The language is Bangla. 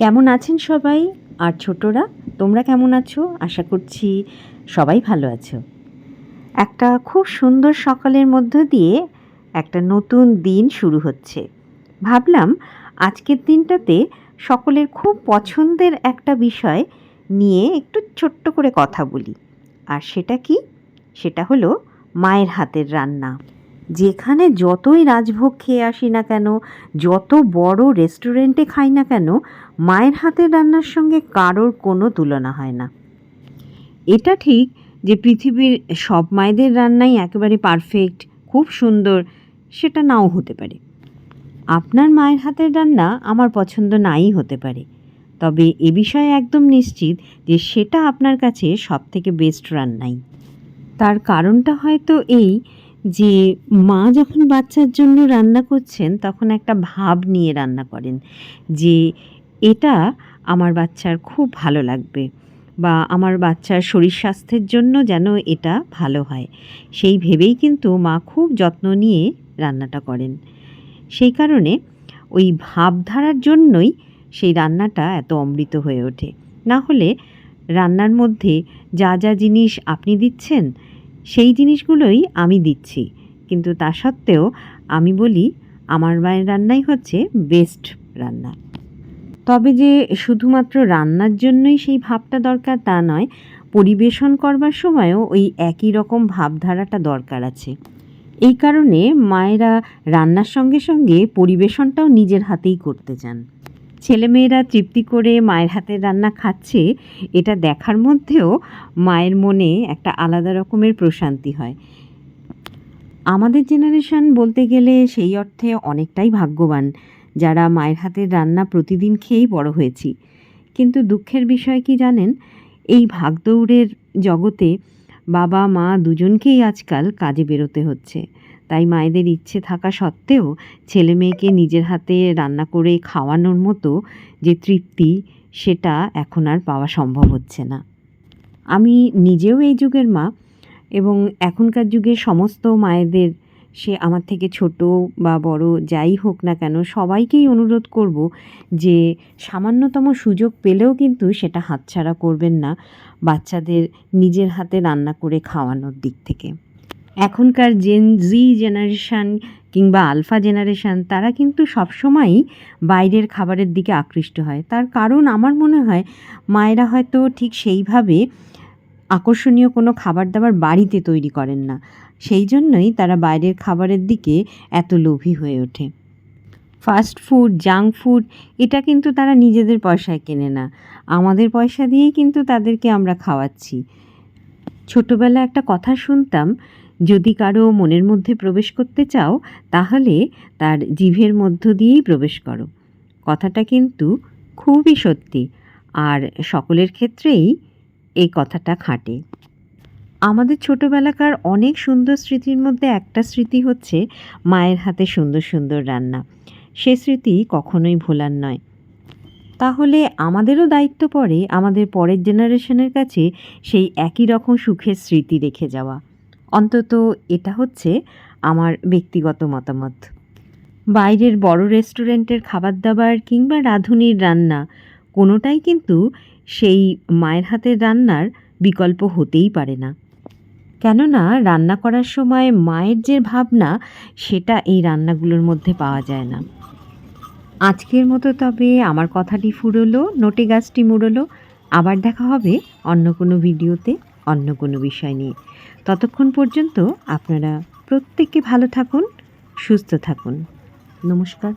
কেমন আছেন সবাই? আর ছোটরা, তোমরা কেমন আছো? আশা করছি সবাই ভালো আছো। একটা খুব সুন্দর সকালের মধ্য দিয়ে একটা নতুন দিন শুরু হচ্ছে। ভাবলাম আজকের দিনটাতে সকলের খুব পছন্দের একটা বিষয় নিয়ে একটু ছোট্ট করে কথা বলি। আর সেটা কি? সেটা হলো মায়ের হাতের রান্না। যেখানে যতই রাজভোগ খেয়ে আসি না কেন, যত বড় রেস্টুরেন্টে খাই না কেন মায়ের হাতের রান্নার সঙ্গে কারোর কোনো তুলনা হয় না। এটা ঠিক যে পৃথিবীর সব মায়েদের রান্নাই একেবারে পারফেক্ট খুব সুন্দর, সেটা নাও হতে পারে। আপনার মায়ের হাতের রান্না আমার পছন্দ নাই হতে পারে। তবে এ বিষয়ে একদম নিশ্চিত যে সেটা আপনার কাছে সব থেকে বেস্ট রান্নাই। তার কারণটা হয়তো এই যে মা যখন বাচ্চার জন্য রান্না করছেন, তখন একটা ভাব নিয়ে রান্না করেন যে এটা আমার বাচ্চার খুব ভালো লাগবে বা আমার বাচ্চার শরীর স্বাস্থ্যের জন্য যেন এটা ভালো হয়। সেই ভেবেই কিন্তু মা খুব যত্ন নিয়ে রান্নাটা করেন। সেই কারণে ওই ভাবধারার জন্যই সেই রান্নাটা এত অমৃত হয়ে ওঠে। না হলে রান্নার মধ্যে যা যা জিনিস আপনি দিচ্ছেন, সেই জিনিসগুলোই আমি দিচ্ছি। কিন্তু তা সত্ত্বেও আমি বলি, আমার মায়ের রান্নাই হচ্ছে বেস্ট রান্না। তবে যে শুধুমাত্র রান্নার জন্যই সেই ভাবটা দরকার তা নয়, পরিবেশন করবার সময়ও ওই একই রকম ভাবধারাটা দরকার আছে। এই কারণে মায়েরা রান্নার সঙ্গে সঙ্গে পরিবেশনটাও নিজের হাতেই করতে চান। ছেলেমেয়েরা তৃপ্তি করে মায়ের হাতের রান্না খাচ্ছে, এটা দেখার মধ্যেও মায়ের মনে একটা আলাদা রকমের প্রশান্তি হয়। আমাদের জেনারেশন বলতে গেলে সেই অর্থে অনেকটাই ভাগ্যবান। যারা মায়ের হাতের রান্না প্রতিদিন খেয়েই বড় হয়েছি। কিন্তু দুঃখের বিষয় কি জানেন? এই ভাগদৌড়ের জগতে বাবা, মা দুজনকেই আজকাল কাজে বেরোতে হচ্ছে। তাই মায়েদের ইচ্ছে থাকা সত্ত্বেও ছেলে মেয়েকে নিজের হাতে রান্না করে খাওয়ানোর মতো যে তৃপ্তি, সেটা এখন আর পাওয়া সম্ভব হচ্ছে না। আমি নিজেও এই যুগের মা এবং এখনকার যুগে সমস্ত মায়েদের সে আমার থেকে ছোট বা বড় যাই হোক না কেন, সবাইকেই অনুরোধ করব যে সামান্যতম সুযোগ পেলেও কিন্তু সেটা হাতছাড়া করবেন না বাচ্চাদের নিজের হাতে রান্না করে খাওয়ানোর দিক থেকে। এখনকার জেন জি জেনারেশান কিংবা আলফা জেনারেশান তারা কিন্তু সবসময়ই বাইরের খাবারের দিকে আকৃষ্ট হয়। তার কারণ আমার মনে হয় মায়েরা হয়তো ঠিক সেইভাবে আকর্ষণীয় কোনো খাবার দাবার বাড়িতে তৈরি করেন না। সেই জন্যই তারা বাইরের খাবারের দিকে এত লোভী হয়ে ওঠে। ফাস্ট ফুড, জাঙ্ক ফুড, এটা কিন্তু তারা নিজেদের পয়সায় কেনে না। আমাদের পয়সা দিয়েই কিন্তু তাদেরকে আমরা খাওয়াচ্ছি। ছোটোবেলা একটা কথা শুনতাম, যদি কারও মনের মধ্যে প্রবেশ করতে চাও, তাহলে তার জিভের মধ্য দিয়েই প্রবেশ করো। কথাটা কিন্তু খুবই সত্যি। আর সকলের ক্ষেত্রেই এই কথাটা খাটে। আমাদের ছোটোবেলাকার অনেক সুন্দর স্মৃতির মধ্যে একটা স্মৃতি হচ্ছে মায়ের হাতে সুন্দর সুন্দর রান্না। সে স্মৃতি কখনোই ভোলার নয়। তাহলে আমাদেরও দায়িত্ব পড়ে আমাদের পরের জেনারেশনের কাছে সেই একই রকম সুখের স্মৃতি রেখে যাওয়া। অন্তত এটা হচ্ছে আমার ব্যক্তিগত মতামত। বাইরের বড় রেস্টুরেন্টের খাবার দাবার কিংবা রাঁধুনির রান্না কোনোটাই কিন্তু সেই মায়ের হাতের রান্নার বিকল্প হতেই পারে না। কেননা রান্না করার সময় মায়ের যে ভাবনা, সেটা এই রান্নাগুলোর মধ্যে পাওয়া যায় না। আজকের মতো তবে আমার কথাটি ফুরলো, নোটে গাছটি মুড়লো। আবার দেখা হবে অন্য কোনো ভিডিওতে, অন্য কোনো বিষয় নিয়ে। ততক্ষণ পর্যন্ত আপনারা প্রত্যেককে ভালো থাকুন, সুস্থ থাকুন। নমস্কার।